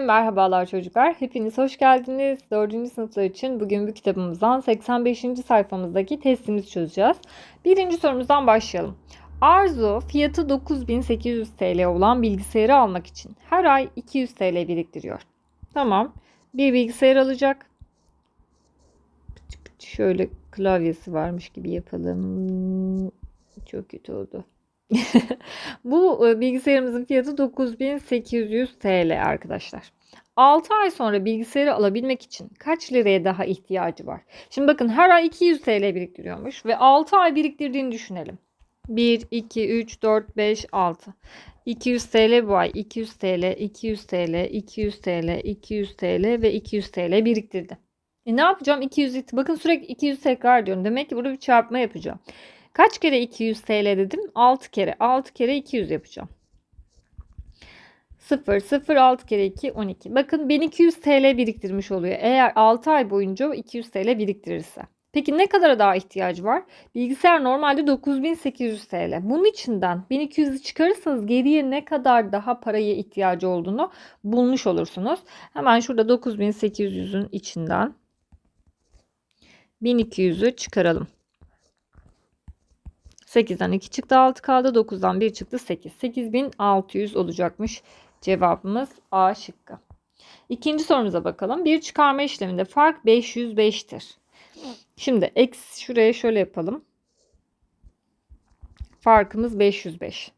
Merhabalar çocuklar. Hepiniz hoş geldiniz. 4. sınıflar için bugün bu kitabımızdan 85. sayfamızdaki testimizi çözeceğiz. Birinci sorumuzdan başlayalım. Arzu fiyatı 9800 TL olan bilgisayarı almak için her ay 200 TL biriktiriyor. Tamam. Bir bilgisayar alacak. Şöyle klavyesi varmış gibi yapalım. Çok kötü oldu. Bu e, bilgisayarımızın fiyatı 9800 TL arkadaşlar. 6 ay sonra bilgisayarı alabilmek için kaç liraya daha ihtiyacı var? Şimdi bakın her ay 200 TL biriktiriyormuş ve 6 ay biriktirdiğini düşünelim. 1, 2, 3, 4, 5, 6. 200 TL bu ay, 200 TL, 200 TL, 200 TL, 200 TL ve 200 TL biriktirdi. E ne yapacağım? 200 bakın sürekli 200 tekrar diyorum. Demek ki burada bir çarpma yapacağım. Kaç kere 200 TL dedim? 6 kere. 6 kere 200 yapacağım. 0, 0, 6 kere 2, 12. Bakın 1200 TL biriktirmiş oluyor. Eğer 6 ay boyunca 200 TL biriktirirse. Peki ne kadara daha ihtiyacı var? Bilgisayar normalde 9800 TL. Bunun içinden 1200'ü çıkarırsanız geriye ne kadar daha paraya ihtiyacı olduğunu bulmuş olursunuz. Hemen şurada 9800'ün içinden 1200'ü çıkaralım. 8'den 2 çıktı 6 kaldı. 9'dan 1 çıktı 8. 8600 olacakmış cevabımız A şıkkı. İkinci sorumuza bakalım. Bir çıkarma işleminde fark 505'tir. Şimdi x şuraya şöyle yapalım. Farkımız 505.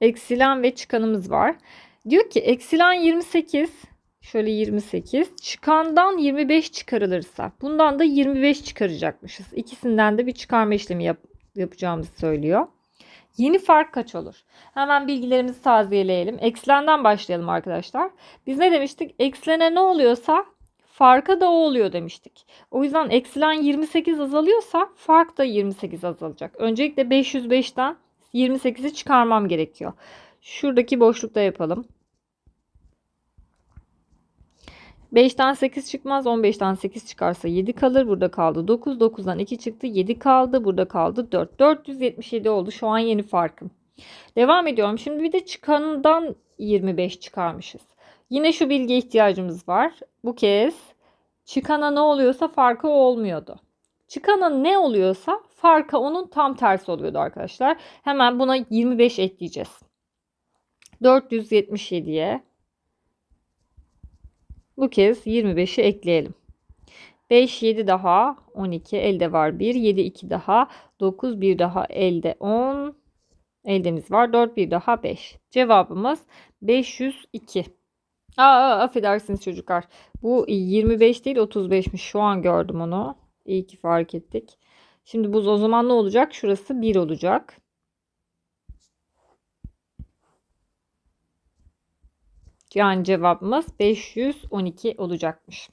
Eksilen ve çıkanımız var. Diyor ki eksilen 28 şöyle 28 çıkandan 25 çıkarılırsa bundan da 25 çıkaracakmışız. İkisinden de bir çıkarma işlemi yap yapacağımızı söylüyor. Yeni fark kaç olur? Hemen bilgilerimizi taziyeleyelim. Eksilenden başlayalım arkadaşlar. Biz ne demiştik? Eksilene ne oluyorsa farka da o oluyor demiştik. O yüzden eksilen 28 azalıyorsa fark da 28 azalacak. Öncelikle 505'ten 28'i çıkarmam gerekiyor. Şuradaki boşlukta yapalım. 5'ten 8 çıkmaz. 15'ten 8 çıkarsa 7 kalır. Burada kaldı 9. 9'dan 2 çıktı. 7 kaldı. Burada kaldı 4. 477 oldu. Şu an yeni farkım. Devam ediyorum. Şimdi bir de çıkandan 25 çıkarmışız. Yine şu bilgi ihtiyacımız var. Bu kez çıkana ne oluyorsa farkı olmuyordu. Çıkana ne oluyorsa farkı onun tam tersi oluyordu arkadaşlar. Hemen buna 25 ekleyeceğiz. 477'ye bu kez 25'i ekleyelim. 5, 7 daha 12 elde var 1. 7, 2 daha 9, 1 daha elde 10. Eldemiz var 4, 1 daha 5. Cevabımız 502. Aa, affedersiniz çocuklar. Bu 25 değil 35'miş. Şu an gördüm onu. İyi ki fark ettik. Şimdi bu o zaman ne olacak? Şurası 1 olacak. Yani cevabımız 512 olacakmış.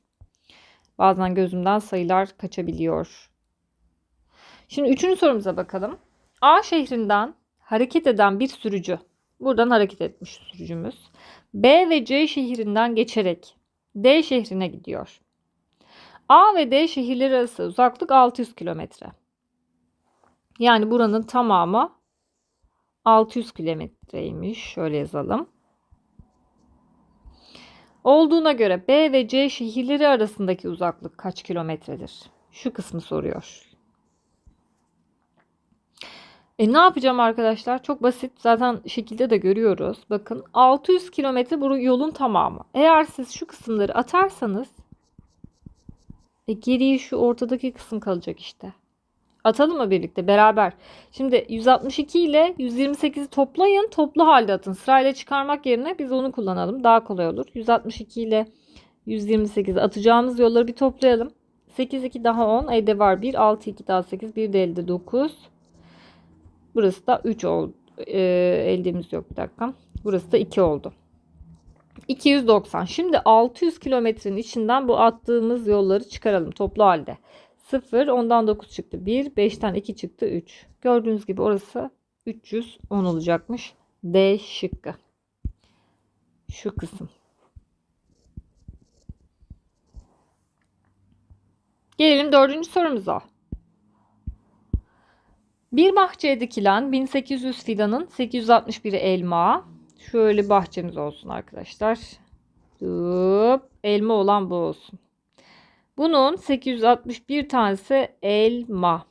Bazen gözümden sayılar kaçabiliyor. Şimdi üçüncü sorumuza bakalım. A şehrinden hareket eden bir sürücü. Buradan hareket etmiş sürücümüz. B ve C şehrinden geçerek D şehrine gidiyor. A ve D şehirleri arası uzaklık 600 kilometre. Yani buranın tamamı 600 kilometreymiş. Şöyle yazalım. Olduğuna göre B ve C şehirleri arasındaki uzaklık kaç kilometredir? Şu kısmı soruyor. E ne yapacağım arkadaşlar? Çok basit. Zaten şekilde de görüyoruz. Bakın 600 kilometre bu yolun tamamı. Eğer siz şu kısımları atarsanız e geriye şu ortadaki kısım kalacak işte. Atalım mı birlikte beraber? Şimdi 162 ile 128'i toplayın. Toplu halde atın. Sırayla çıkarmak yerine biz onu kullanalım. Daha kolay olur. 162 ile 128'i atacağımız yolları bir toplayalım. 8 2 daha 10. Elde var 1. 6 2 daha 8. 1 de elde 9. Burası da 3 oldu. Ee, eldemiz yok bir dakika. Burası da 2 oldu. 290. Şimdi 600 kilometrenin içinden bu attığımız yolları çıkaralım toplu halde. 0, ondan 9 çıktı 1, 5'ten 2 çıktı 3. Gördüğünüz gibi orası 310 olacakmış. D şıkkı. Şu kısım. Gelelim dördüncü sorumuza. Bir bahçeye dikilen 1800 fidanın 861'i elma. Şöyle bahçemiz olsun arkadaşlar. Elma olan bu olsun. Bunun 861 tanesi elma.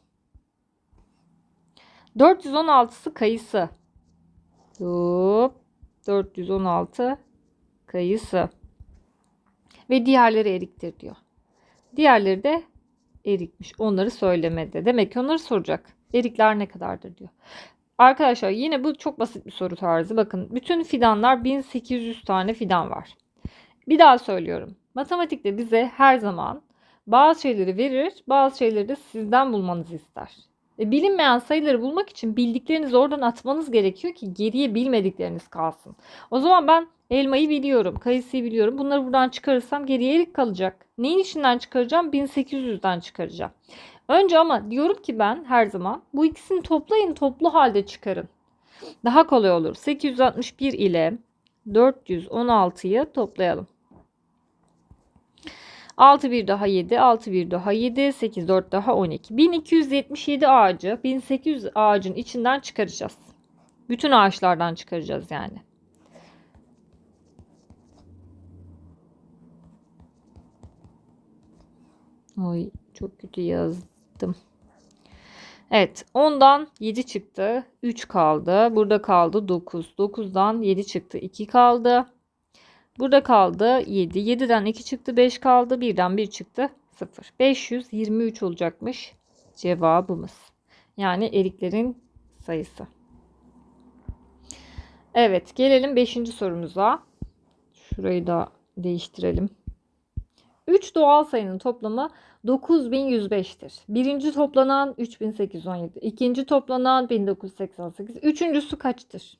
416'sı kayısı. Hop. 416 kayısı. Ve diğerleri eriktir diyor. Diğerleri de erikmiş. Onları söylemedi. Demek ki onları soracak. Erikler ne kadardır diyor. Arkadaşlar yine bu çok basit bir soru tarzı. Bakın bütün fidanlar 1800 tane fidan var. Bir daha söylüyorum. Matematikte bize her zaman bazı şeyleri verir, bazı şeyleri de sizden bulmanızı ister. E, bilinmeyen sayıları bulmak için bildiklerinizi oradan atmanız gerekiyor ki geriye bilmedikleriniz kalsın. O zaman ben elmayı biliyorum, kayısıyı biliyorum. Bunları buradan çıkarırsam geriye erik kalacak. Neyin içinden çıkaracağım? 1800'den çıkaracağım. Önce ama diyorum ki ben her zaman bu ikisini toplayın, toplu halde çıkarın. Daha kolay olur. 861 ile 416'yı toplayalım. 6 bir daha 7, 6 bir daha 7, 8 4 daha 12. 1277 ağacı 1800 ağacın içinden çıkaracağız. Bütün ağaçlardan çıkaracağız yani. Oy çok kötü yazdım. Evet 10'dan 7 çıktı. 3 kaldı. Burada kaldı 9. 9'dan 7 çıktı. 2 kaldı. Burada kaldı 7. 7'den 2 çıktı 5 kaldı. 1'den 1 çıktı 0. 523 olacakmış cevabımız. Yani eriklerin sayısı. Evet gelelim 5. sorumuza. Şurayı da değiştirelim. 3 doğal sayının toplamı 9105'tir. Birinci toplanan 3817. ikinci toplanan 1988. Üçüncüsü kaçtır?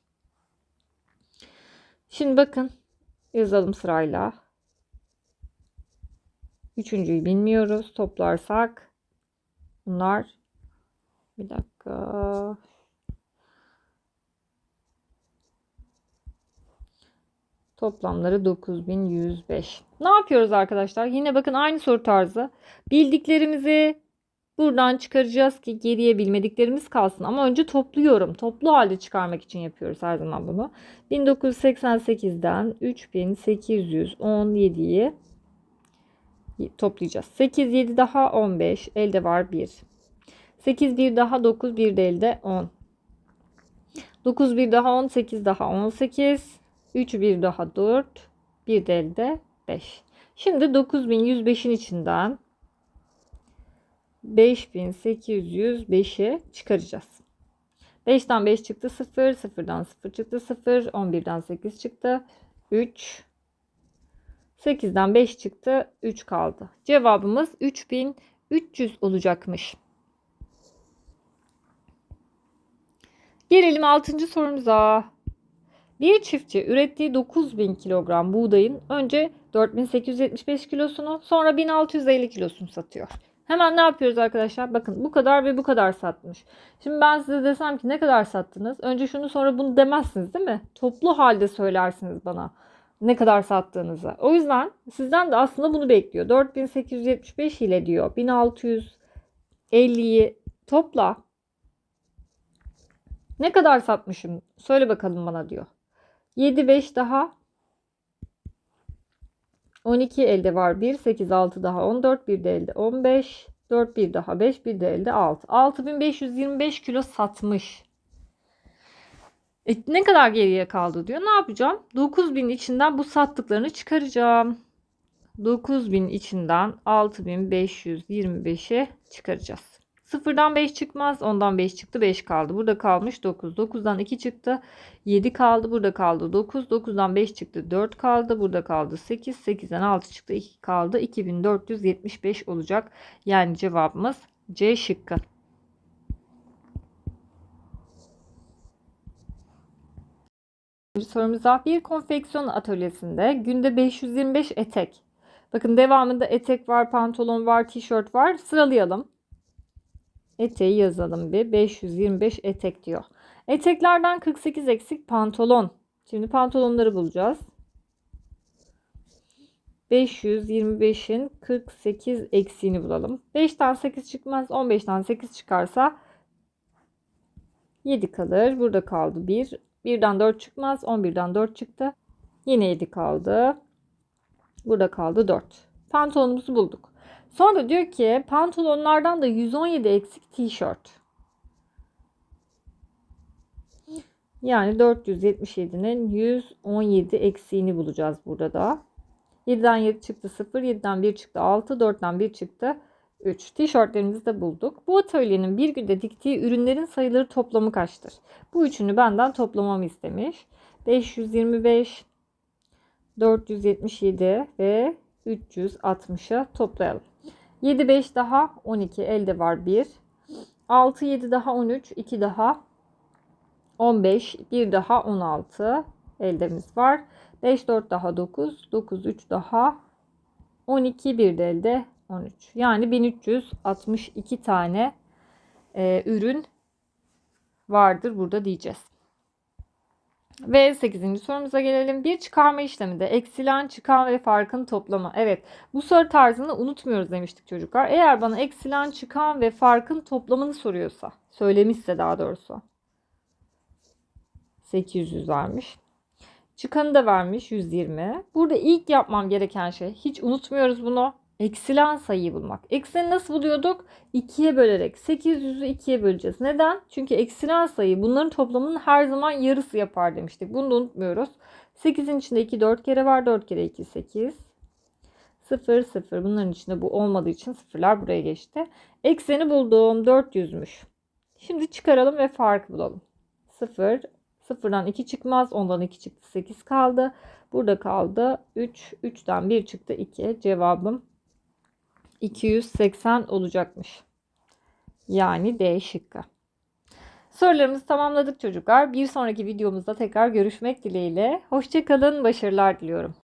Şimdi bakın Yazalım sırayla. Üçüncüyü bilmiyoruz. Toplarsak bunlar bir dakika. Toplamları 9105. Ne yapıyoruz arkadaşlar? Yine bakın aynı soru tarzı. Bildiklerimizi Buradan çıkaracağız ki geriye bilmediklerimiz kalsın. Ama önce topluyorum. Toplu halde çıkarmak için yapıyoruz her zaman bunu. 1988'den 3817'yi toplayacağız. 8 7 daha 15. Elde var 1. 8 1 daha 9 1 de elde 10. 9 1 daha 10 8 daha 18. 3 1 daha 4. 1 de elde 5. Şimdi 9105'in içinden 5805'i çıkaracağız. 5'ten 5 çıktı 0, 0'dan 0 çıktı 0, 11'den 8 çıktı 3, 8'den 5 çıktı 3 kaldı. Cevabımız 3300 olacakmış. Gelelim 6. sorumuza. Bir çiftçi ürettiği 9000 kilogram buğdayın önce 4875 kilosunu sonra 1650 kilosunu satıyor. Hemen ne yapıyoruz arkadaşlar? Bakın bu kadar ve bu kadar satmış. Şimdi ben size desem ki ne kadar sattınız? Önce şunu sonra bunu demezsiniz değil mi? Toplu halde söylersiniz bana ne kadar sattığınızı. O yüzden sizden de aslında bunu bekliyor. 4875 ile diyor 1650'yi topla. Ne kadar satmışım? Söyle bakalım bana diyor. 7 5 daha 12 elde var 1. 8 6 daha 14. Bir de elde 15. 4 bir daha 5. Bir de elde 6. 6525 kilo satmış. E, ne kadar geriye kaldı diyor. Ne yapacağım? 9000 içinden bu sattıklarını çıkaracağım. 9000 içinden 6525'i çıkaracağız. Sıfırdan 5 çıkmaz. Ondan 5 çıktı. 5 kaldı. Burada kalmış 9. 9'dan 2 çıktı. 7 kaldı. Burada kaldı 9. 9'dan 5 çıktı. 4 kaldı. Burada kaldı 8. 8'den 6 çıktı. 2 kaldı. 2475 olacak. Yani cevabımız C şıkkı. sorumuza bir konfeksiyon atölyesinde günde 525 etek. Bakın devamında etek var, pantolon var, tişört var. Sıralayalım. Eteği yazalım bir. 525 etek diyor. Eteklerden 48 eksik pantolon. Şimdi pantolonları bulacağız. 525'in 48 eksiğini bulalım. 5'ten 8 çıkmaz. 15'ten 8 çıkarsa 7 kalır. Burada kaldı 1. 1'den 4 çıkmaz. 11'den 4 çıktı. Yine 7 kaldı. Burada kaldı 4. Pantolonumuzu bulduk. Sonra diyor ki pantolonlardan da 117 eksik tişört. Yani 477'nin 117 eksiğini bulacağız burada da. 7'den 7 çıktı 0, 7'den 1 çıktı 6, 4'ten 1 çıktı 3. Tişörtlerimizi de bulduk. Bu atölyenin bir günde diktiği ürünlerin sayıları toplamı kaçtır? Bu üçünü benden toplamamı istemiş. 525, 477 ve 360'a toplayalım. 7 5 daha 12 elde var 1. 6 7 daha 13 2 daha 15 1 daha 16 eldemiz var. 5 4 daha 9 9 3 daha 12 bir de elde 13. Yani 1362 tane e, ürün vardır burada diyeceğiz. Ve 8. sorumuza gelelim. Bir çıkarma işleminde eksilen, çıkan ve farkın toplamı. Evet bu soru tarzını unutmuyoruz demiştik çocuklar. Eğer bana eksilen, çıkan ve farkın toplamını soruyorsa, söylemişse daha doğrusu. 800 vermiş. Çıkanı da vermiş 120. Burada ilk yapmam gereken şey hiç unutmuyoruz bunu. Eksilen sayıyı bulmak. Eksileni nasıl buluyorduk? 2'ye bölerek. 800'ü 2'ye böleceğiz. Neden? Çünkü eksilen sayı bunların toplamının her zaman yarısı yapar demiştik. Bunu da unutmuyoruz. 8'in içinde 2 4 kere var. 4 kere 2 8. 0 0. Bunların içinde bu olmadığı için sıfırlar buraya geçti. Ekseni buldum. 400'müş. Şimdi çıkaralım ve farkı bulalım. 0 Sıfırdan 2 çıkmaz. Ondan 2 çıktı. 8 kaldı. Burada kaldı 3. 3'ten 1 çıktı 2. Cevabım 280 olacakmış. Yani D şıkkı. Sorularımızı tamamladık çocuklar. Bir sonraki videomuzda tekrar görüşmek dileğiyle. Hoşçakalın. Başarılar diliyorum.